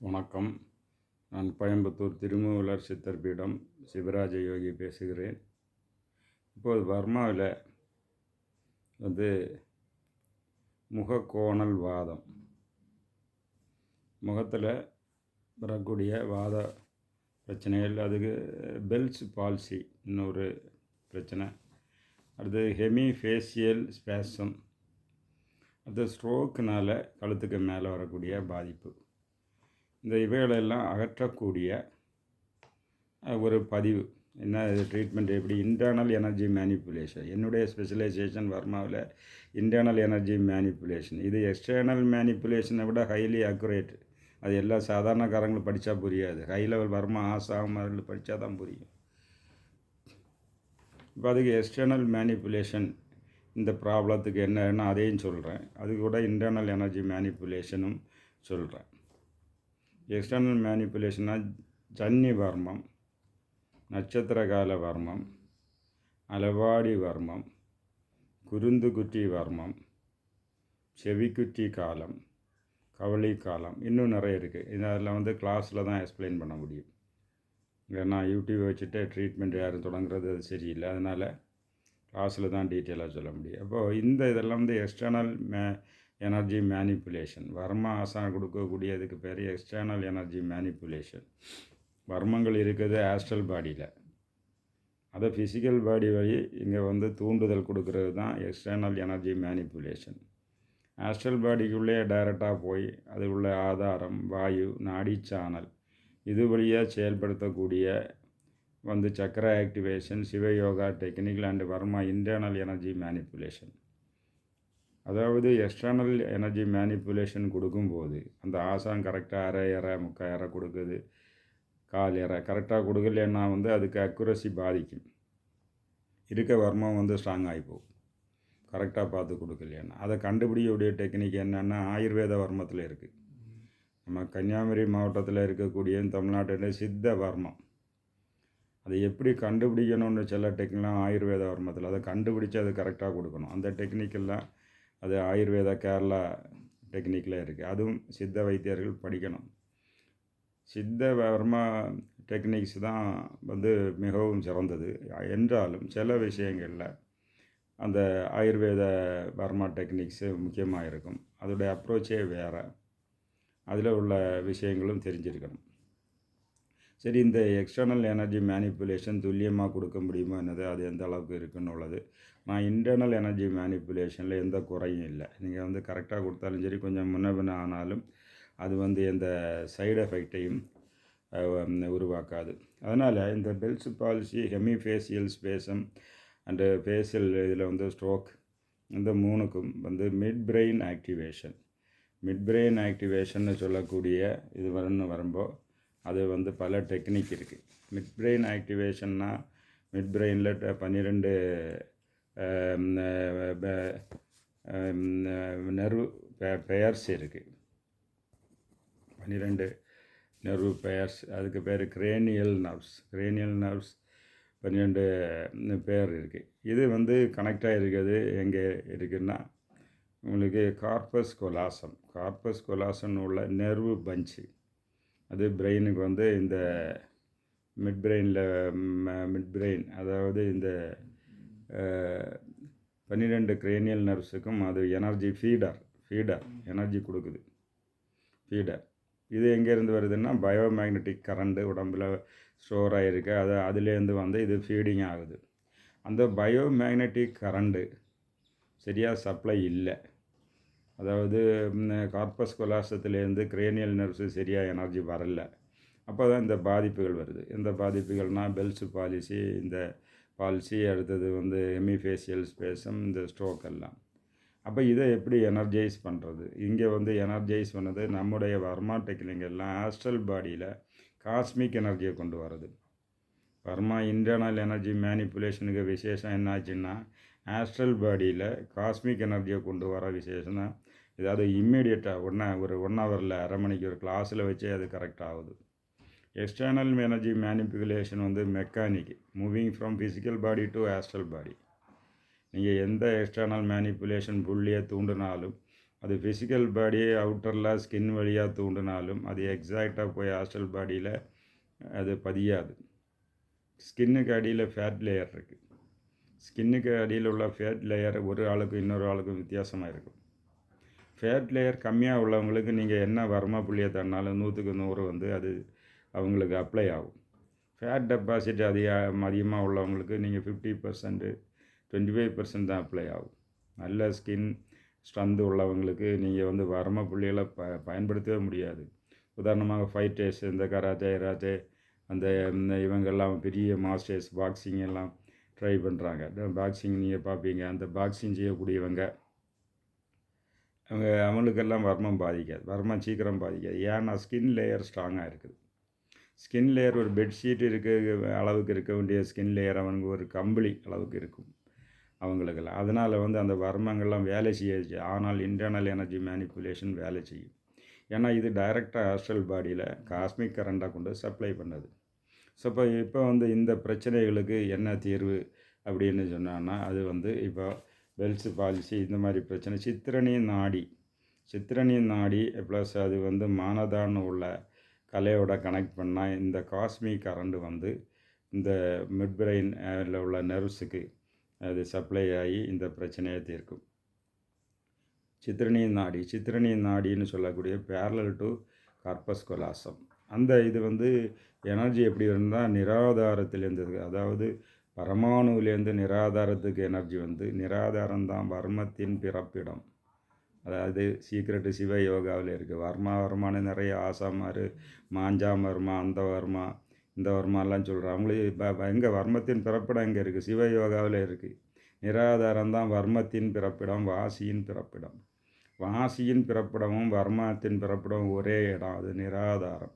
வணக்கம். நான் கோயம்புத்தூர் திருமூலர் சித்தர் பீடம் சிவராஜ யோகி பேசுகிறேன். இப்போது பர்மாவில் வந்து முகக்கோணல் வாதம். முகத்தில் வரக்கூடிய வாத பிரச்சனைகள் அதுக்கு பெல்ஸ் பால்சி இன்னொரு பிரச்சனை. அடுத்து ஹெமிஃபேஷியல் ஸ்பேசம் அது ஸ்ட்ரோக்குனால் கழுத்துக்கு மேலே வரக்கூடிய பாதிப்பு. இந்த இவைகளெல்லாம் அகற்றக்கூடிய ஒரு பதிவு. என்ன இது ட்ரீட்மெண்ட் எப்படி? இன்டர்னல் எனர்ஜி மேனிப்புலேஷன் என்னுடைய ஸ்பெஷலைசேஷன் வர்மாவில் இன்டர்னல் எனர்ஜி மேனிப்புலேஷன் இது எக்ஸ்டர்னல் மேனிப்புலேஷனை விட ஹைலி அக்குரேட் அது எல்லா சாதாரணக்காரங்களும் படித்தா புரியாது. ஹை லெவல் வர்மா ஆசாம் படித்தா தான் புரியும். இப்போ அதுக்கு எக்ஸ்டர்னல் மேனிப்புலேஷன் இந்த ப்ராப்ளத்துக்கு என்னன்னா அதையும் சொல்கிறேன் அது கூட இன்டர்னல் எனர்ஜி மேனிப்புலேஷனும் சொல்கிறேன் எக்ஸ்டர்னல் மேனிப்புலேஷனாக ஜன்னி வர்மம் நட்சத்திரகால வர்மம் அலவாடி வர்மம் குருந்துகுட்டி வர்மம் செவிக்குட்டி காலம் கவளி காலம் இன்னும் நிறைய இருக்குது இதெல்லாம் வந்து கிளாஸில் தான் எக்ஸ்பிளைன் பண்ண முடியும். ஏன்னா யூடியூப் வச்சுட்டு ட்ரீட்மெண்ட் யாரும் தொடங்குறது அது சரியில்லை. அதனால் கிளாஸில் தான் டீட்டெயிலாக சொல்ல முடியும். அப்போது இந்த இதெல்லாம் வந்து எக்ஸ்டர்னல் மே எனர்ஜி மேனிப்புலேஷன் வர்ம ஆசான் கொடுக்கக்கூடியதுக்கு பேர் எக்ஸ்டர்னல் எனர்ஜி மேனிப்புலேஷன் வர்மங்கள் இருக்குது ஆஸ்ட்ரல் பாடியில் அதை ஃபிசிக்கல் பாடி வழி இங்கே வந்து தூண்டுதல் கொடுக்கறது தான் எக்ஸ்டர்னல் எனர்ஜி மேனிப்புலேஷன் ஆஸ்ட்ரல் பாடிக்குள்ளே டைரெக்டாக போய் அது உள்ள ஆதாரம் வாயு நாடி சானல் இது வழியாக செயல்படுத்தக்கூடிய வந்து chakra activation Sivayoga technical and Varma internal energy manipulation அதாவது எக்ஸ்டர்னல் எனர்ஜி மேனிப்புலேஷன் கொடுக்கும்போது அந்த ஆசான் கரெக்டாக அரை அரை முக்கால் அரை கொடுக்குது. கால் அரை கரெக்டாக கொடுக்கலன்னா வந்து அதுக்கு அக்குரசி பாதிக்கும். இருக்க வர்மம் வந்து ஸ்ட்ராங் ஆகி போகும். கரெக்டாக பார்த்து கொடுக்கலையான்னா அதை கண்டுபிடிக்கக்கூடிய டெக்னிக் என்னென்னா ஆயுர்வேத வர்மத்தில் இருக்குது நம்ம கன்னியாகுமரி மாவட்டத்தில் இருக்கக்கூடிய தமிழ்நாட்டில் சித்த வர்மம். அதை எப்படி கண்டுபிடிக்கணும்னு சில டெக்னிக்லாம் ஆயுர்வேத வர்மத்தில். அதை கண்டுபிடிச்சி அது கரெக்டாக கொடுக்கணும். அந்த டெக்னிக்கெல்லாம் அது ஆயுர்வேத கேரளா டெக்னிக்கில் இருக்குது அதுவும் சித்த வைத்தியர்கள் படிக்கணும். சித்த வர்மா டெக்னிக்ஸ் தான் வந்து மிகவும் சிறந்தது. என்றாலும் சில விஷயங்களில் அந்த ஆயுர்வேத வர்மா டெக்னிக்ஸு முக்கியமாக இருக்கும். அதோடைய அப்ரோச்சே வேறு. அதில் உள்ள விஷயங்களும் தெரிஞ்சிருக்கணும். சரி இந்த எக்ஸ்டர்னல் எனர்ஜி மேனிப்புலேஷன் துல்லியமாக கொடுக்க முடியுமா என்னது? அது எந்த அளவுக்கு இருக்குன்னு உள்ளது. நான் இன்டர்னல் எனர்ஜி மேனிப்புலேஷனில் எந்த குறையும் இல்லை. நீங்கள் வந்து கரெக்டாக கொடுத்தாலும் சரி கொஞ்சம் முன்ன பின்ன ஆனாலும் அது வந்து எந்த சைடு எஃபெக்டையும் உருவாக்காது. அதனால் இந்த Bell's palsy hemifacial spasm and facial இதில் வந்து ஸ்ட்ரோக் இந்த மூணுக்கும் வந்து mid brain activation mid brain activation சொல்லக்கூடிய இது வரணும்னு வரும்போது அது வந்து பல டெக்னிக் இருக்குது மிட் பிரெயின் ஆக்டிவேஷன்னா மிட் பிரெயினில் பன்னிரெண்டு நெர்வு பெயர்ஸ் இருக்குது பன்னிரெண்டு நெர்வு பெயர்ஸ் அதுக்கு பேர் கிரேனியல் நர்வ்ஸ். கிரேனியல் நர்வ்ஸ் பன்னிரெண்டு பேர் இருக்குது இது வந்து கனெக்டாக இருக்கிறது எங்கே இருக்குன்னா உங்களுக்கு கார்பஸ் கொலாசம். கார்பஸ் கொலாசன் உள்ள நெர்வு பஞ்சு. அது பிரெயினுக்கு வந்து இந்த மிட் பிரெயினில் மிட் பிரெயின் அதாவது இந்த பன்னிரெண்டு கிரேனியல் நர்வ்ஸுக்கும் அது எனர்ஜி ஃபீடர் ஃபீடர் எனர்ஜி கொடுக்குது. ஃபீடர் இது எங்கேருந்து வருதுன்னா பயோமேக்னெட்டிக் கரண்ட்டு உடம்புல ஸ்டோர் ஆகிருக்கு அது அதுலேருந்து வந்து இது ஃபீடிங் ஆகுது. அந்த பயோமேக்னெட்டிக் கரண்ட்டு சரியாக சப்ளை இல்லை. அதாவது கார்பஸ் கொலாசத்துலேருந்து கிரேனியல் நர்வ்ஸு சரியாக எனர்ஜி வரல. அப்போ தான் இந்த பாதிப்புகள் வருது. இந்த பாதிப்புகள்னால் பெல்ஸ் பாலிசி இந்த பாலிசி அடுத்தது வந்து ஹெமிஃபேஷியல் ஸ்பேஸும் இந்த ஸ்ட்ரோக் எல்லாம். அப்போ இதை எப்படி எனர்ஜைஸ் பண்ணுறது இங்கே வந்து எனர்ஜைஸ் பண்ணது நம்முடைய வர்மா டெக்னிக்கெல்லாம் ஆஸ்ட்ரல் பாடியில் காஸ்மிக் எனர்ஜியை கொண்டு வர்றது. வர்மா இன்டர்னல் எனர்ஜி மேனிப்புலேஷனுக்கு விசேஷம் என்னாச்சுன்னா ஆஸ்ட்ரல் பாடியில் காஸ்மிக் எனர்ஜியை கொண்டு வர விசேஷம் தான் ஏதாவது இம்மீடியட்டாக ஒன்றா ஒரு ஒன் ஹவரில் அரை மணிக்கு ஒரு கிளாஸில் வச்சே அது கரெக்ட் ஆகுது. எக்ஸ்டர்னல் எனர்ஜி மேனிப்புலேஷன் வந்து mechanic moving from physical body to astral body நீங்கள் எந்த எக்ஸ்டர்னல் மேனிப்புலேஷன் புள்ளியை தூண்டினாலும் அது ஃபிசிக்கல் பாடியை அவுட்டரில் ஸ்கின் வழியாக தூண்டினாலும் அது எக்ஸாக்டாக போய் ஆஸ்ட்ரல் பாடியில் அது பதியாது. ஸ்கின்னுக்கு அடியில் ஃபேட் லேயர் இருக்குது ஸ்கின்னுக்கு அடியில் உள்ள ஃபேட் லேயர் ஒரு ஆளுக்கும் இன்னொரு ஆளுக்கும் வித்தியாசமாக இருக்கும். ஃபேட் லேயர் கம்மியாக உள்ளவங்களுக்கு நீங்கள் என்ன வருமா புள்ளியை தரனாலும் நூற்றுக்கு நூறு வந்து அது அவங்களுக்கு அப்ளை ஆகும். ஃபேட் டெபாசிட் அதிக அதிகமாக உள்ளவங்களுக்கு நீங்கள் fifty percent twenty five percent தான் அப்ளை ஆகும். நல்ல ஸ்கின் ஸ்ட்ரென்த் உள்ளவங்களுக்கு நீங்கள் வந்து வரம புள்ளிகளை ப பயன்படுத்தவே முடியாது. உதாரணமாக ஃபைட்டர்ஸ் இந்த கராத்தே ராத்தே அந்த இவங்கெல்லாம் பெரிய மாஸ்டர்ஸ் பாக்ஸிங் எல்லாம் ட்ரை பண்ணுறாங்க பாக்ஸிங் நீங்கள் பார்ப்பீங்க. அந்த பாக்ஸிங் செய்யக்கூடியவங்க அவங்க அவங்களுக்கெல்லாம் வர்மம் பாதிக்காது வர்மம் சீக்கிரம் பாதிக்காது. ஏன்னா ஸ்கின் லேயர் ஸ்ட்ராங்காக இருக்குது. ஸ்கின் லேயர் ஒரு பெட்ஷீட் இருக்க அளவுக்கு இருக்க வேண்டிய ஸ்கின் லேயர் அவனுக்கு ஒரு கம்பளி அளவுக்கு இருக்கும் அவங்களுக்கெல்லாம். அதனால் வந்து அந்த வர்மங்கள்லாம் வேலை செய்யாது. ஆனால் இன்டர்னல் எனர்ஜி மேனிப்புலேஷன் வேலை செய்யும். ஏன்னா இது டைரெக்டாக ஆஸ்ட்ரல் பாடியில் காஸ்மிக் கரண்டாக கொண்டு சப்ளை பண்ணுது. ஸோ இப்போ இப்போ வந்து இந்த பிரச்சனைகளுக்கு என்ன தீர்வு அப்படின்னு சொன்னான்னா அது வந்து இப்போ பெல்ஸ் பாலிசி இந்த மாதிரி பிரச்சனை. சித்திரணி நாடி சித்திரணி நாடி ப்ளஸ் அது வந்து மானதான்னு உள்ள கலையோட கனெக்ட் பண்ணால் இந்த காஸ்மிக் கரண்ட் வந்து இந்த மிட்பிரெயினில் உள்ள நர்வ்ஸுக்கு அது சப்ளை ஆகி இந்த பிரச்சனையை தீர்க்கும். சித்திரணி நாடி சித்திரணி நாடின்னு சொல்லக்கூடிய பேரலல் டு கார்பஸ் கொலாசம் அந்த இது வந்து எனர்ஜி எப்படி இருந்தால் நிராதாரத்திலேருந்து அதாவது பரமாணுவிலேருந்து நிராதாரத்துக்கு எனர்ஜி வந்து நிராதாரம் தான் வர்மத்தின் பிறப்பிடம். அதாவது சீக்ரெட்டு சிவ யோகாவில் இருக்குது வர்மா வர்மானு நிறைய ஆசாமார் மாஞ்சா வர்மா அந்த வர்மா இந்த வர்மாலாம் சொல்கிறோம் அவங்களுக்கு இப்போ எங்கே வர்மத்தின் பிறப்பிடம் இங்கே இருக்குது சிவ யோகாவில் இருக்குது நிராதாரம் தான் வர்மத்தின் பிறப்பிடம் வாசியின் பிறப்பிடம். வாசியின் பிறப்பிடமும் வர்மத்தின் பிறப்பிடமும் ஒரே இடம். அது நிராதாரம்.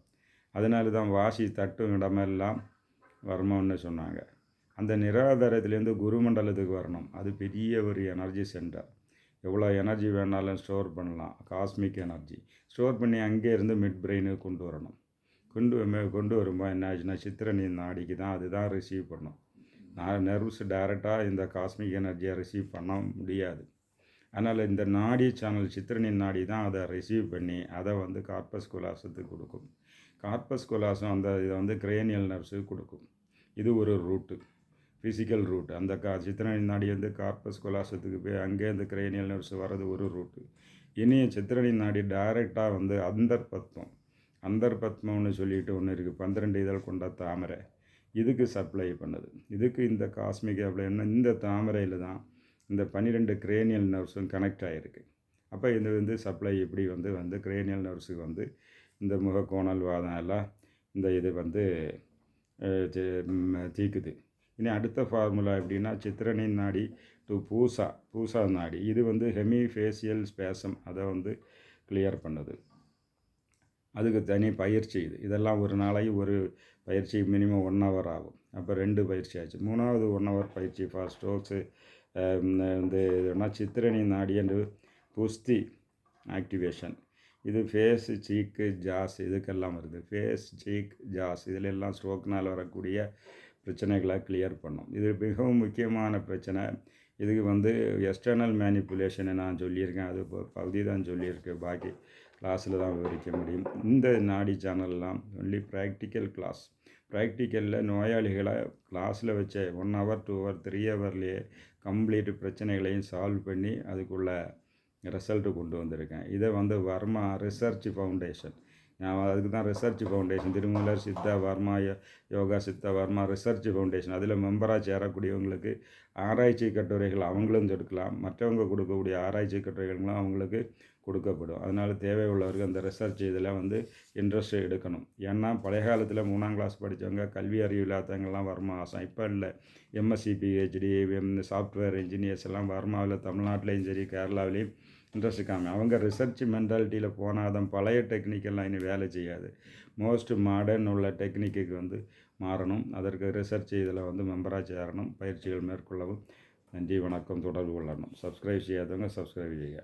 அதனால தான் வாசி தட்டும் இடமெல்லாம் வர்மம்னு சொன்னாங்க. அந்த நிராதாரத்துலேருந்து குருமண்டலத்துக்கு வரணும். அது பெரிய ஒரு எனர்ஜி சென்டர் எவ்வளோ எனர்ஜி வேணாலும் ஸ்டோர் பண்ணலாம். காஸ்மிக் எனர்ஜி ஸ்டோர் பண்ணி அங்கே இருந்து மிட் பிரெயினுக்கு கொண்டு வரணும். கொண்டு கொண்டு வரும்போது என்ன ஆச்சுன்னா சித்திரணி நாடிக்கு தான் அதுதான் ரிசீவ் பண்ணும். நான் நர்வ்ஸ் டைரெக்டாக இந்த காஸ்மிக் எனர்ஜியை ரிசீவ் பண்ண முடியாது. அதனால் இந்த நாடி சேனல் சித்திரணி நாடி தான் அதை ரிசீவ் பண்ணி அதை வந்து கார்பஸ் குலாசத்துக்கு கொடுக்கும். கார்பஸ் குலாசம் அந்த இதை வந்து கிரேனியல் நர்ஸுக்கு கொடுக்கும். இது ஒரு ரூட்டு ஃபிசிக்கல் ரூட் அந்த கா சித்திரனின் நாடி வந்து கார்பஸ் கொலாசத்துக்கு போய் அங்கே இந்த கிரேனியல் நர்ஸ் வர்றது ஒரு ரூட்டு இனியும் சித்திரணி நாடி டைரெக்டாக வந்து அந்தர் பத்மம் அந்தர் பத்மம்னு சொல்லிட்டு ஒன்று இருக்குது பன்னிரெண்டு இதழ் கொண்ட தாமரை. இதுக்கு சப்ளை பண்ணுது. இதுக்கு இந்த காஸ்மிக் அப்படின்னா இந்த தாமரையில் தான் இந்த பன்னிரெண்டு கிரேனியல் நர்ஸும் கனெக்ட் ஆகிருக்கு அப்போ இது வந்து சப்ளை எப்படி வந்து வந்து கிரேனியல் நர்ஸுக்கு வந்து இந்த முகக்கோணல் வாதம் எல்லாம் இந்த இது வந்து தீக்குது. இனி அடுத்த ஃபார்முலா எப்படின்னா சித்திரனின் நாடி டு பூசா பூசா நாடி. இது வந்து ஹெமிஃபேசியல் ஸ்பேசம் அதை வந்து கிளியர் பண்ணுது. அதுக்கு தனி பயிற்சி இது. இதெல்லாம் ஒரு நாளைக்கு ஒரு பயிற்சி மினிமம் ஒன் ஹவர் ஆகும். அப்போ ரெண்டு பயிற்சி ஆச்சு. மூணாவது ஒன் ஹவர் பயிற்சி ஃபார் ஸ்ட்ரோக்ஸு இந்த இதுனா சித்திரணி நாடி என்று புஸ்தி ஆக்டிவேஷன் இது ஃபேஸ் சீக்கு ஜாஸ் இதுக்கெல்லாம் வருது. ஃபேஸ் சீக் ஜாஸ் இதில் எல்லாம் ஸ்ட்ரோக்னால் வரக்கூடிய பிரச்சனைகளை கிளியர் பண்ணும். இது மிகவும் முக்கியமான பிரச்சனை. இதுக்கு வந்து எக்ஸ்டர்னல் மேனிப்புலேஷனை நான் சொல்லியிருக்கேன். அது பகுதி தான் சொல்லியிருக்கேன் பாக்கி கிளாஸில் தான் விவரிக்க முடியும். இந்த நாடி சேனல்லாம் ஒன்லி ப்ராக்டிக்கல் கிளாஸ் ப்ராக்டிக்கலில் நோயாளிகளை கிளாஸில் வச்ச one hour two hour three ஹவர்லேயே complete பிரச்சனைகளையும் சால்வ் பண்ணி அதுக்குள்ள ரிசல்ட்டு கொண்டு வந்திருக்கேன். இதை வந்து வர்மா ரிசர்ச் ஃபவுண்டேஷன் அதுக்கு தான் research foundation Thirumoolar Siddha Varma Yoga Siddha Varma research foundation அதில் மெம்பராக சேரக்கூடியவங்களுக்கு ஆராய்ச்சி கட்டுரைகள் அவங்களும் கொடுக்கலாம் மற்றவங்க கொடுக்கக்கூடிய ஆராய்ச்சி கட்டுரைகளும் அவங்களுக்கு கொடுக்கப்படும் அதனால் தேவை உள்ளவர்கள் அந்த ரிசர்ச் இதில் வந்து இன்ட்ரெஸ்ட் எடுக்கணும் ஏன்னா பழைய காலத்தில் மூணாம் கிளாஸ் படித்தவங்க கல்வி அறிவு இல்லாதவங்கெல்லாம் வர்மா ஆசம் இப்போ இல்லை எம்எஸ்சி பிஹெச்டி சாஃப்ட்வேர் இன்ஜினியர்ஸ் எல்லாம் வர்மாவில் தமிழ்நாட்டிலையும் சரி கேரளாவிலையும் இன்ட்ரெஸ்ட் காமி அவங்க ரிசர்ச் மென்டாலிட்டியில் போனால் தான் பழைய டெக்னிக்கெல்லாம் இனி வேலை செய்யாது. மோஸ்ட் மாடர்ன் உள்ள டெக்னிக்கு வந்து மாறணும். அதற்கு ரிசர்ச் இதில் வந்து மெம்பராக சேரணும். பயிற்சிகள் மேற்கொள்ளவும். நன்றி வணக்கம். தொடர்பு கொள்ளணும். சப்ஸ்கிரைப் செய்யாதவங்க சப்ஸ்கிரைப் செய்ய